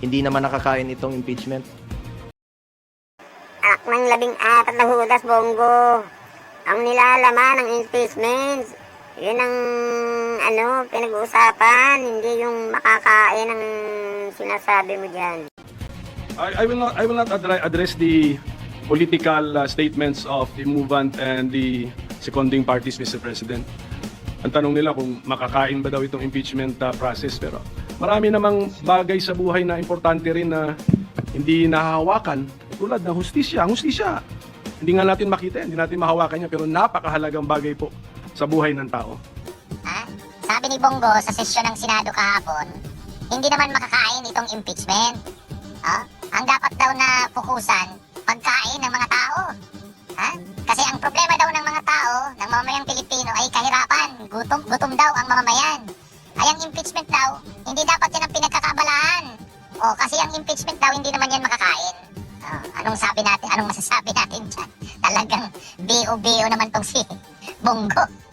hindi naman nakakain itong impeachment? Akmang labing apat na hudas, Bongo. Ang nilalaman ng impeachment, yun ang ano, pinag-uusapan, hindi yung makakain ang sinasabi mo dyan. I, I will not I will not address, address the political uh, statements of the movement and the seconding parties, Mr. President. Ang tanong nila kung makakain ba daw itong impeachment uh, process pero marami namang bagay sa buhay na importante rin na hindi nahahawakan tulad ng hustisya. Ang hustisya, hindi nga natin makita, hindi natin mahawakan yan pero napakahalagang bagay po sa buhay ng tao. Ha? Sabi ni Bongo sa sesyon ng Senado kahapon, hindi naman makakain itong impeachment. Ha? Ang dapat daw na pukusan, pagkain ng mga tao. Ha? Kasi ang problema daw ng mga tao, ng mamamayang Pilipino ay kahirapan. Gutom, gutom daw ang mamamayan. Ay ang impeachment daw, hindi dapat yan ang pinagkakabalaan. O kasi ang impeachment daw, hindi naman yan makakain. Ah, anong sabi natin, anong masasabi natin dyan? Talagang bio-bio naman tong si Bongo.